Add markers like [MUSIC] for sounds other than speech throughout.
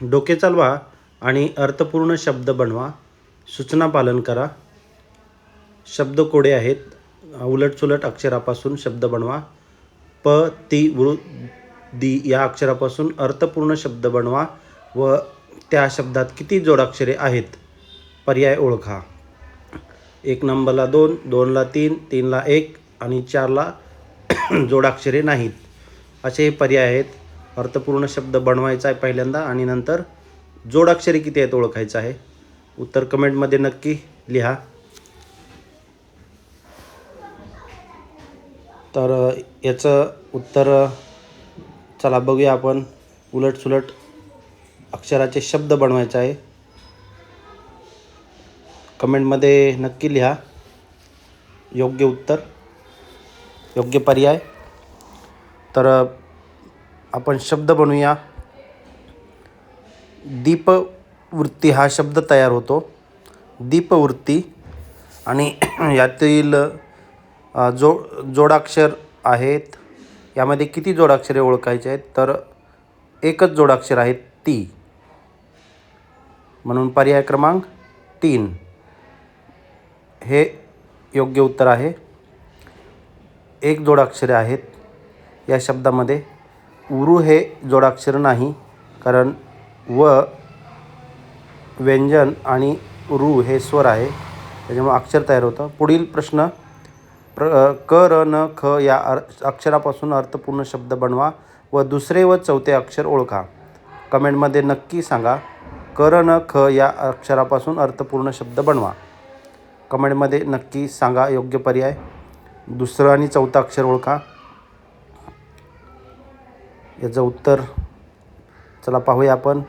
डोके चालवा आणि अर्थपूर्ण शब्द बनवा. सूचना पालन करा. शब्द कोडे आहेत. उलटसुलट अक्षरापासून शब्द बनवा. प ती वृ दी या अक्षरापासून अर्थपूर्ण शब्द बनवा व त्या शब्दात किती जोडाक्षरे आहेत? पर्याय ओळखा. एक नंबरला दोन दोनला तीन तीनला एक आणि चारला [CLEARS THROAT] जोडाक्षरे नाहीत. असे हे पर्याय आहेत. अर्थपूर्ण शब्द बनवायचा आहे पहिल्यांदा आणि नंतर जोडाक्षरे किती आहेत ओळखायचं आहे? उत्तर कमेंटमध्ये नक्की लिहा. तर याचं उत्तर चला बघूया आपण. उलटसुलट अक्षराचे शब्द बनवायचे आहे. कमेंटमध्ये नक्की लिहा. योग्य उत्तर योग्य पर्याय. तर आपण शब्द बनवूया. दीपवृत्ती हा शब्द तयार होतो. दीपवृत्ती आणि [CLEARS THROAT] यातील जो जोडाक्षर आहेत यामध्ये किती जोडाक्षरे ओळखायचे आहेत तर एकच जोडाक्षर आहे ती. म्हणून पर्याय क्रमांक तीन. हे योग्य उत्तर आहे. एक जोडाक्षरे आहेत या शब्दामध्ये. उरू हे जोडाक्षर नाही कारण व व्यंजन आणि रू हे स्वर आहे. त्याच्यामुळे अक्षर तयार होतं. पुढील प्रश्न प्र क र न ख या अर अक्षरापासून अर्थपूर्ण शब्द बनवा व दुसरे व चौथे अक्षर ओळखा. कमेंटमध्ये नक्की सांगा क र न ख या अक्षरापासून अर्थपूर्ण शब्द बनवा. कमेंटमध्ये नक्की सांगा योग्य पर्याय. दुसरं आणि चौथं अक्षर ओळखा. याचं उत्तर चला पाहूया आपण.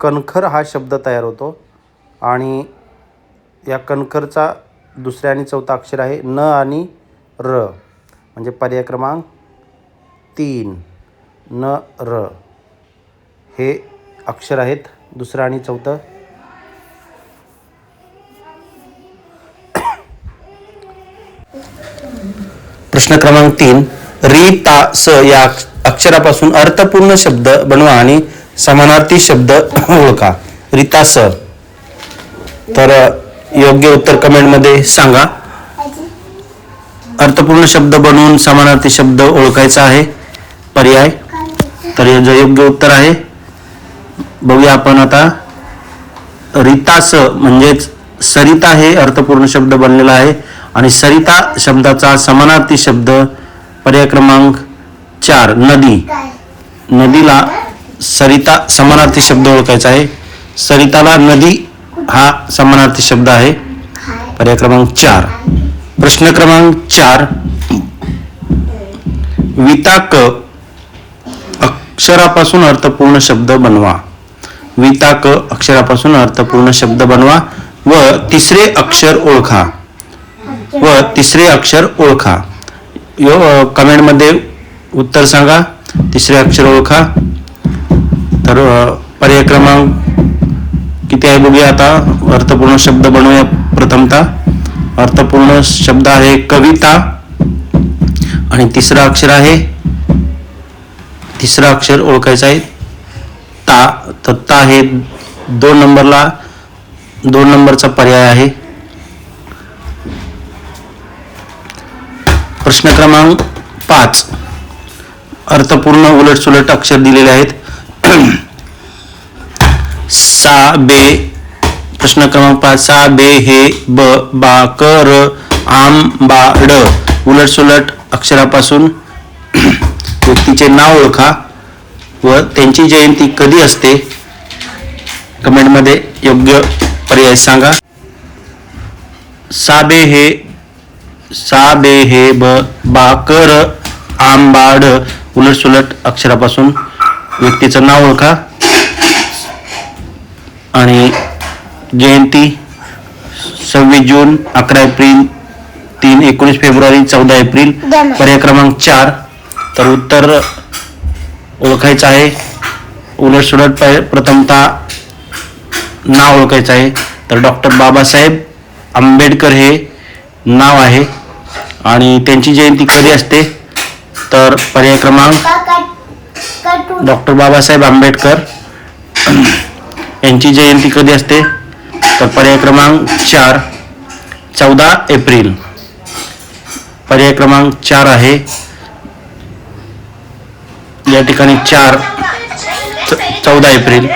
कणखर हा शब्द तयार होतो आणि या कणखरचा दुसऱ्या आणि चौथा अक्षर आहे न आणि र म्हणजे पर्याय क्रमांक तीन. न र. हे अक्षर आहेत दुसरं आणि चौथं. प्रश्न क्रमांक तीन. री ता स या अक्षरापासून अर्थपूर्ण शब्द बनवा आणि समानार्थी शब्द ओळखा. रीता स. तर योग्य उत्तर कमेंटमध्ये सांगा. अर्थपूर्ण शब्द बनवून समानार्थी शब्द ओळखायचा आहे. पर्याय. तर याचं योग्य उत्तर आहे. बघूया आपण आता. रितास म्हणजेच सरिता हे अर्थपूर्ण शब्द बनलेला आहे. आणि सरिता शब्दाचा समानार्थी शब्द पर्याय क्रमांक चार नदी. नदीला सरिता समानार्थी शब्द ओळखायचा आहे. सरिताला नदी हा समानार्थी शब्द आहे. पर्याय क्रमांक चार. प्रश्न क्रमांक चार. विताक अक्षरापासून अर्थपूर्ण शब्द बनवा. विताक अक्षरापासून अर्थपूर्ण शब्द बनवा व तिसरे अक्षर ओळखा. व तिसरे अक्षर ओळखा. यो कमेंटमध्ये उत्तर सांगा तिसरे अक्षर ओळखा. तर पर्याय क्रमांक किती आहे बघूया आता. अर्थपूर्ण शब्द बनवूया प्रथमतः. अर्थपूर्ण शब्द आहे कविता. आणि तिसरं अक्षर आहे तिसरं अक्षर ओळखायचं आहे ता. तर ता हे दोन नंबरला दोन नंबरचा पर्याय आहे. प्रश्न क्रमांक पाच. अर्थपूर्ण उलटसुलट अक्षर दिलेले आहेत. [CLEARS THROAT] सा बे. प्रश्न क्रमांक पाच. सा बे हे ब बा क र आम बा ड. उलटसुलट अक्षरापासून [CLEARS THROAT] व्यक्तीचे नाव ओळखा व त्यांची जयंती कधी असते? कमेंटमध्ये योग्य पर्याय सांगा. साबे हे साबे हे ब बाकर आंबाड उलटसुलट अक्षरापासून व्यक्तीचं नाव ओळखा. आणि जयंती सव्वीस जून अकरा एप्रिल तीन एकोणीस फेब्रुवारी चौदा एप्रिल पर्याय क्रमांक चार. तर उत्तर ओळखायचं आहे. उलटसुलट प्रथमतः नाव ओळखायचं आहे. तर डॉक्टर बाबासाहेब आंबेडकर हे नाव आहे. आणि त्यांची जयंती कधी असते? तर पर्याय क्रमांक डॉक्टर बाबासाहेब आंबेडकर. यांची जयंती कधी असते? तर पर्याय क्रमांक चार चौदा एप्रिल. पर्याय क्रमांक चार आहे. या ठिकाणी चार चौदा एप्रिल.